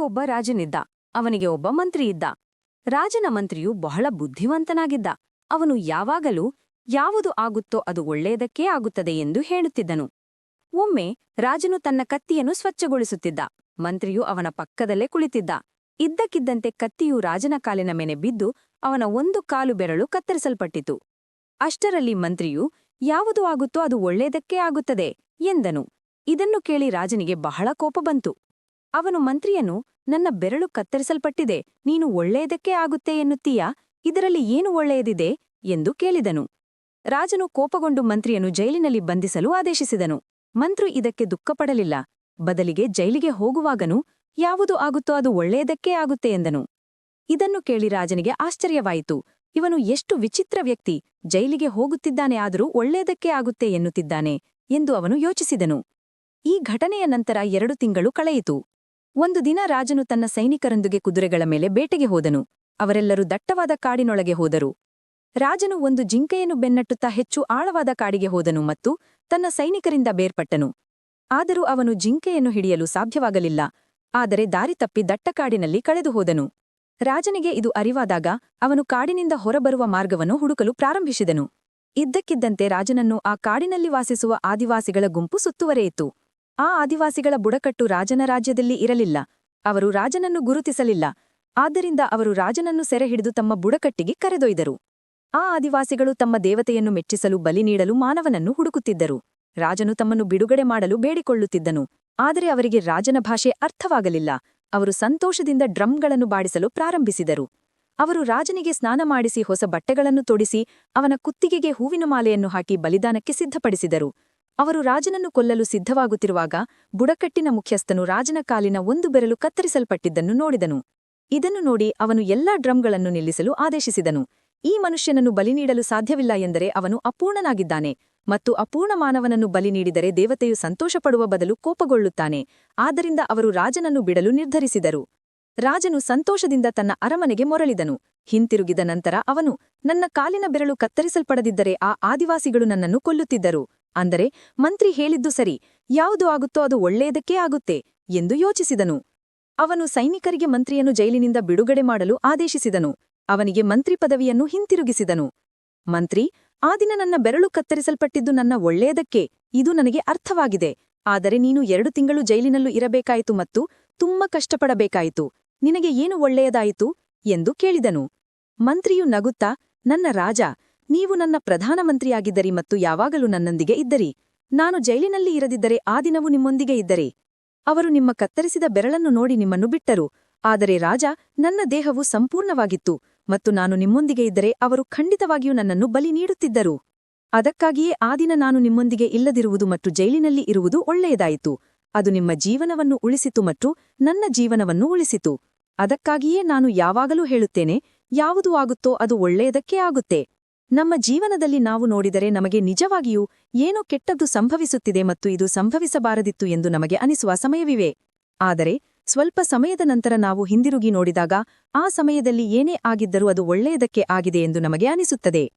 ಒಬ್ಬ ರಾಜನಿದ್ದ. ಅವನಿಗೆ ಒಬ್ಬ ಮಂತ್ರಿ ಇದ್ದ. ರಾಜನ ಮಂತ್ರಿಯು ಬಹಳ ಬುದ್ಧಿವಂತನಾಗಿದ್ದ. ಅವನು ಯಾವಾಗಲೂ ಯಾವುದು ಆಗುತ್ತೋ ಅದು ಒಳ್ಳೆಯದಕ್ಕೇ ಆಗುತ್ತದೆ ಎಂದು ಹೇಳುತ್ತಿದ್ದನು. ಒಮ್ಮೆ ರಾಜನು ತನ್ನ ಕತ್ತಿಯನ್ನು ಸ್ವಚ್ಛಗೊಳಿಸುತ್ತಿದ್ದ. ಮಂತ್ರಿಯು ಅವನ ಪಕ್ಕದಲ್ಲೇ ಕುಳಿತಿದ್ದ. ಇದ್ದಕ್ಕಿದ್ದಂತೆ ಕತ್ತಿಯು ರಾಜನ ಕಾಲಿನ ಮೇಲೆ ಬಿದ್ದು ಅವನ ಒಂದು ಕಾಲು ಬೆರಳು ಕತ್ತರಿಸಲ್ಪಟ್ಟಿತು. ಅಷ್ಟರಲ್ಲಿ ಮಂತ್ರಿಯು ಯಾವುದು ಆಗುತ್ತೋ ಅದು ಒಳ್ಳೆಯದಕ್ಕೇ ಆಗುತ್ತದೆ ಎಂದನು. ಇದನ್ನು ಕೇಳಿ ರಾಜನಿಗೆ ಬಹಳ ಕೋಪ ಬಂತು. ಅವನು ಮಂತ್ರಿಯನು ನನ್ನ ಬೆರಳು ಕತ್ತರಿಸಲ್ಪಟ್ಟಿದೆ, ನೀನು ಒಳ್ಳೆಯದಕ್ಕೇ ಆಗುತ್ತೆ ಎನ್ನುತ್ತೀಯಾ? ಇದರಲ್ಲಿ ಏನು ಒಳ್ಳೆಯದಿದೆ? ಎಂದು ಕೇಳಿದನು. ರಾಜನು ಕೋಪಗೊಂಡು ಮಂತ್ರಿಯನ್ನು ಜೈಲಿನಲ್ಲಿ ಬಂಧಿಸಲು ಆದೇಶಿಸಿದನು. ಮಂತ್ರಿ ಇದಕ್ಕೆ ದುಃಖಪಡಲಿಲ್ಲ. ಬದಲಿಗೆ ಜೈಲಿಗೆ ಹೋಗುವಾಗನು, ಯಾವುದು ಆಗುತ್ತೋ ಅದು ಒಳ್ಳೆಯದಕ್ಕೇ ಆಗುತ್ತೆ ಎಂದನು. ಇದನ್ನು ಕೇಳಿ ರಾಜನಿಗೆ ಆಶ್ಚರ್ಯವಾಯಿತು. ಇವನು ಎಷ್ಟು ವಿಚಿತ್ರ ವ್ಯಕ್ತಿ, ಜೈಲಿಗೆ ಹೋಗುತ್ತಿದ್ದಾನೆ ಆದರೂ ಒಳ್ಳೆಯದಕ್ಕೇ ಆಗುತ್ತೆ ಎನ್ನುತ್ತಿದ್ದಾನೆ ಎಂದು ಅವನು ಯೋಚಿಸಿದನು. ಈ ಘಟನೆಯ ನಂತರ ಎರಡು ತಿಂಗಳು ಕಳೆಯಿತು. ಒಂದು ದಿನ ರಾಜನು ತನ್ನ ಸೈನಿಕರೊಂದಿಗೆ ಕುದುರೆಗಳ ಮೇಲೆ ಬೇಟೆಗೆ ಹೋದನು. ಅವರೆಲ್ಲರೂ ದಟ್ಟವಾದ ಕಾಡಿನೊಳಗೆ ಹೋದರು. ರಾಜನು ಒಂದು ಜಿಂಕೆಯನ್ನು ಬೆನ್ನಟ್ಟುತ್ತಾ ಹೆಚ್ಚು ಆಳವಾದ ಕಾಡಿಗೆ ಹೋದನು ಮತ್ತು ತನ್ನ ಸೈನಿಕರಿಂದ ಬೇರ್ಪಟ್ಟನು. ಆದರೂ ಅವನು ಜಿಂಕೆಯನ್ನು ಹಿಡಿಯಲು ಸಾಧ್ಯವಾಗಲಿಲ್ಲ. ಆದರೆ ದಾರಿ ತಪ್ಪಿ ದಟ್ಟಕಾಡಿನಲ್ಲಿ ಕಳೆದು ಹೋದನು. ರಾಜನಿಗೆ ಇದು ಅರಿವಾದಾಗ ಅವನು ಕಾಡಿನಿಂದ ಹೊರಬರುವ ಮಾರ್ಗವನ್ನು ಹುಡುಕಲು ಪ್ರಾರಂಭಿಸಿದನು. ಇದ್ದಕ್ಕಿದ್ದಂತೆ ರಾಜನನ್ನು ಆ ಕಾಡಿನಲ್ಲಿ ವಾಸಿಸುವ ಆದಿವಾಸಿಗಳ ಗುಂಪು ಸುತ್ತುವರೆಯಿತು. ಆ ಆದಿವಾಸಿಗಳ ಬುಡಕಟ್ಟು ರಾಜನ ರಾಜ್ಯದಲ್ಲಿ ಇರಲಿಲ್ಲ. ಅವರು ರಾಜನನ್ನು ಗುರುತಿಸಲಿಲ್ಲ. ಆದ್ದರಿಂದ ಅವರು ರಾಜನನ್ನು ಸೆರೆಹಿಡಿದು ತಮ್ಮ ಬುಡಕಟ್ಟಿಗೆ ಕರೆದೊಯ್ದರು. ಆ ಆದಿವಾಸಿಗಳು ತಮ್ಮ ದೇವತೆಯನ್ನು ಮೆಚ್ಚಿಸಲು ಬಲಿ ನೀಡಲು ಮಾನವನನ್ನು ಹುಡುಕುತ್ತಿದ್ದರು. ರಾಜನು ತಮ್ಮನ್ನು ಬಿಡುಗಡೆ ಮಾಡಲು ಬೇಡಿಕೊಳ್ಳುತ್ತಿದ್ದನು. ಆದರೆ ಅವರಿಗೆ ರಾಜನ ಭಾಷೆ ಅರ್ಥವಾಗಲಿಲ್ಲ. ಅವರು ಸಂತೋಷದಿಂದ ಡ್ರಮ್ಗಳನ್ನು ಬಾಡಿಸಲು ಪ್ರಾರಂಭಿಸಿದರು. ಅವರು ರಾಜನಿಗೆ ಸ್ನಾನ ಮಾಡಿಸಿ ಹೊಸ ಬಟ್ಟೆಗಳನ್ನು ತೊಡಿಸಿ ಅವನ ಕುತ್ತಿಗೆಗೆ ಹೂವಿನ ಮಾಲೆಯನ್ನು ಹಾಕಿ ಬಲಿದಾನಕ್ಕೆ ಸಿದ್ಧಪಡಿಸಿದರು. ಅವರು ರಾಜನನ್ನು ಕೊಲ್ಲಲು ಸಿದ್ಧವಾಗುತ್ತಿರುವಾಗ ಬುಡಕಟ್ಟಿನ ಮುಖ್ಯಸ್ಥನು ರಾಜನ ಕಾಲಿನ ಒಂದು ಬೆರಲು ಕತ್ತರಿಸಲ್ಪಟ್ಟಿದ್ದನ್ನು ನೋಡಿದನು. ಇದನ್ನು ನೋಡಿ ಅವನು ಎಲ್ಲಾ ಡ್ರಮ್ಗಳನ್ನು ನಿಲ್ಲಿಸಲು ಆದೇಶಿಸಿದನು. ಈ ಮನುಷ್ಯನನ್ನು ಬಲಿ ನೀಡಲು ಸಾಧ್ಯವಿಲ್ಲ ಎಂದರೆ ಅವನು ಅಪೂರ್ಣನಾಗಿದ್ದಾನೆ ಮತ್ತು ಅಪೂರ್ಣ ಮಾನವನನ್ನು ಬಲಿ ನೀಡಿದರೆ ದೇವತೆಯು ಸಂತೋಷಪಡುವ ಬದಲು ಕೋಪಗೊಳ್ಳುತ್ತಾನೆ. ಆದ್ದರಿಂದ ಅವರು ರಾಜನನ್ನು ಬಿಡಲು ನಿರ್ಧರಿಸಿದರು. ರಾಜನು ಸಂತೋಷದಿಂದ ತನ್ನ ಅರಮನೆಗೆ ಮೊರಳಿದನು. ಹಿಂತಿರುಗಿದ ನಂತರ ಅವನು, ನನ್ನ ಕಾಲಿನ ಬೆರಳು ಕತ್ತರಿಸಲ್ಪಡದಿದ್ದರೆ ಆ ಆದಿವಾಸಿಗಳು ನನ್ನನ್ನು ಕೊಲ್ಲುತ್ತಿದ್ದರು. ಅಂದರೆ ಮಂತ್ರಿ ಹೇಳಿದ್ದು ಸರಿ, ಯಾವುದು ಆಗುತ್ತೋ ಅದು ಒಳ್ಳೆಯದಕ್ಕೇ ಆಗುತ್ತೆ ಎಂದು ಯೋಚಿಸಿದನು. ಅವನು ಸೈನಿಕರಿಗೆ ಮಂತ್ರಿಯನ್ನು ಜೈಲಿನಿಂದ ಬಿಡುಗಡೆ ಮಾಡಲು ಆದೇಶಿಸಿದನು. ಅವನಿಗೆ ಮಂತ್ರಿ ಪದವಿಯನ್ನು ಹಿಂತಿರುಗಿಸಿದನು. ಮಂತ್ರಿ, ಆ ದಿನ ನನ್ನ ಬೆರಳು ಕತ್ತರಿಸಲ್ಪಟ್ಟಿದ್ದು ನನ್ನ ಒಳ್ಳೆಯದಕ್ಕೆ, ಇದು ನನಗೆ ಅರ್ಥವಾಗಿದೆ. ಆದರೆ ನೀನು ಎರಡು ತಿಂಗಳು ಜೈಲಿನಲ್ಲೂ ಇರಬೇಕಾಯಿತು ಮತ್ತು ತುಂಬ ಕಷ್ಟಪಡಬೇಕಾಯಿತು. ನಿನಗೆ ಏನು ಒಳ್ಳೆಯದಾಯಿತು? ಎಂದು ಕೇಳಿದನು. ಮಂತ್ರಿಯು ನಗುತ್ತಾ, ನನ್ನ ರಾಜ ನೀವು ನನ್ನ ಪ್ರಧಾನಮಂತ್ರಿಯಾಗಿದ್ದರಿ ಮತ್ತು ಯಾವಾಗಲೂ ನನ್ನೊಂದಿಗೆ ಇದ್ದರಿ, ನಾನು ಜೈಲಿನಲ್ಲಿ ಇರದಿದ್ದರೆ ಆ ದಿನವೂ ನಿಮ್ಮೊಂದಿಗೆ ಇದ್ದರೆ. ಅವರು ನಿಮ್ಮ ಕತ್ತರಿಸಿದ ಬೆರಳನ್ನು ನೋಡಿ ನಿಮ್ಮನ್ನು ಬಿಟ್ಟರು, ಆದರೆ ರಾಜ, ನನ್ನ ದೇಹವು ಸಂಪೂರ್ಣವಾಗಿತ್ತು ಮತ್ತು ನಾನು ನಿಮ್ಮೊಂದಿಗೆ ಇದ್ದರೆ ಅವರು ಖಂಡಿತವಾಗಿಯೂ ನನ್ನನ್ನು ಬಲಿ ನೀಡುತ್ತಿದ್ದರು. ಅದಕ್ಕಾಗಿಯೇ ಆ ದಿನ ನಾನು ನಿಮ್ಮೊಂದಿಗೆ ಇಲ್ಲದಿರುವುದು ಮತ್ತು ಜೈಲಿನಲ್ಲಿ ಇರುವುದು ಒಳ್ಳೆಯದಾಯಿತು. ಅದು ನಿಮ್ಮ ಜೀವನವನ್ನು ಉಳಿಸಿತು ಮತ್ತು ನನ್ನ ಜೀವನವನ್ನು ಉಳಿಸಿತು. ಅದಕ್ಕಾಗಿಯೇ ನಾನು ಯಾವಾಗಲೂ ಹೇಳುತ್ತೇನೆ, ಯಾವುದು ಆಗುತ್ತೋ ಅದು ಒಳ್ಳೆಯದಕ್ಕೇ ಆಗುತ್ತೆ. ನಮ್ಮ ಜೀವನದಲ್ಲಿ ನಾವು ನೋಡಿದರೆ ನಮಗೆ ನಿಜವಾಗಿಯೂ ಏನೋ ಕೆಟ್ಟದ್ದು ಸಂಭವಿಸುತ್ತಿದೆ ಮತ್ತು ಇದು ಸಂಭವಿಸಬಾರದಿತ್ತು ಎಂದು ನಮಗೆ ಅನಿಸುವ ಸಮಯವಿವೆ. ಆದರೆ, ಸ್ವಲ್ಪ ಸಮಯದ ನಂತರ ನಾವು ಹಿಂದಿರುಗಿ ನೋಡಿದಾಗ, ಆ ಸಮಯದಲ್ಲಿ ಏನೇ ಆಗಿದ್ದರೂ ಅದು ಒಳ್ಳೆಯದಕ್ಕೆ ಆಗಿದೆ ಎಂದು ನಮಗೆ ಅನಿಸುತ್ತದೆ.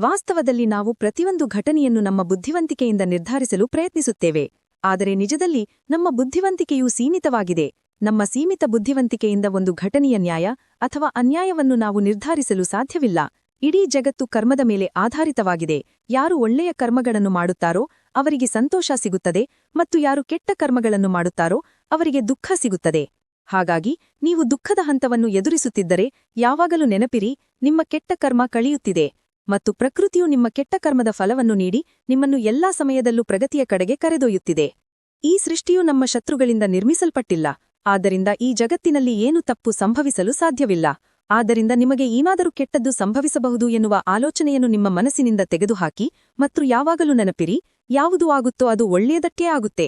ವಾಸ್ತವದಲ್ಲಿ ನಾವು ಪ್ರತಿಯೊಂದು ಘಟನೆಯನ್ನು ನಮ್ಮ ಬುದ್ಧಿವಂತಿಕೆಯಿಂದ ನಿರ್ಧರಿಸಲು ಪ್ರಯತ್ನಿಸುತ್ತೇವೆ. ಆದರೆ ನಿಜದಲ್ಲಿ, ನಮ್ಮ ಬುದ್ಧಿವಂತಿಕೆಯೂ ಸೀಮಿತವಾಗಿದೆ. ನಮ್ಮ ಸೀಮಿತ ಬುದ್ಧಿವಂತಿಕೆಯಿಂದ ಒಂದು ಘಟನೆಯ ನ್ಯಾಯ ಅಥವಾ ಅನ್ಯಾಯವನ್ನು ನಾವು ನಿರ್ಧರಿಸಲು ಸಾಧ್ಯವಿಲ್ಲ. ಇಡೀ ಜಗತ್ತು ಕರ್ಮದ ಮೇಲೆ ಆಧಾರಿತವಾಗಿದೆ. ಯಾರು ಒಳ್ಳೆಯ ಕರ್ಮಗಳನ್ನು ಮಾಡುತ್ತಾರೋ ಅವರಿಗೆ ಸಂತೋಷ ಸಿಗುತ್ತದೆ ಮತ್ತು ಯಾರು ಕೆಟ್ಟ ಕರ್ಮಗಳನ್ನು ಮಾಡುತ್ತಾರೋ ಅವರಿಗೆ ದುಃಖ ಸಿಗುತ್ತದೆ. ಹಾಗಾಗಿ, ನೀವು ದುಃಖದ ಹಂತವನ್ನು ಎದುರಿಸುತ್ತಿದ್ದರೆ ಯಾವಾಗಲೂ ನೆನಪಿರಿ, ನಿಮ್ಮ ಕೆಟ್ಟ ಕರ್ಮ ಕಳೆಯುತ್ತಿದೆ ಮತ್ತು ಪ್ರಕೃತಿಯು ನಿಮ್ಮ ಕೆಟ್ಟ ಕರ್ಮದ ಫಲವನ್ನು ನೀಡಿ ನಿಮ್ಮನ್ನು ಎಲ್ಲಾ ಸಮಯದಲ್ಲೂ ಪ್ರಗತಿಯ ಕಡೆಗೆ ಕರೆದೊಯ್ಯುತ್ತಿದೆ. ಈ ಸೃಷ್ಟಿಯು ನಮ್ಮ ಶತ್ರುಗಳಿಂದ ನಿರ್ಮಿಸಲ್ಪಟ್ಟಿಲ್ಲ, ಆದ್ದರಿಂದ ಈ ಜಗತ್ತಿನಲ್ಲಿ ಏನು ತಪ್ಪು ಸಂಭವಿಸಲು ಸಾಧ್ಯವಿಲ್ಲ. ಆದ್ದರಿಂದ ನಿಮಗೆ ಏನಾದರೂ ಕೆಟ್ಟದ್ದು ಸಂಭವಿಸಬಹುದು ಎನ್ನುವ ಆಲೋಚನೆಯನ್ನು ನಿಮ್ಮ ಮನಸ್ಸಿನಿಂದ ತೆಗೆದುಹಾಕಿ ಮತ್ತು ಯಾವಾಗಲೂ ನೆನಪಿರಿ, ಯಾವುದು ಆಗುತ್ತೋ ಅದು ಒಳ್ಳೆಯದಕ್ಕೇ ಆಗುತ್ತೆ.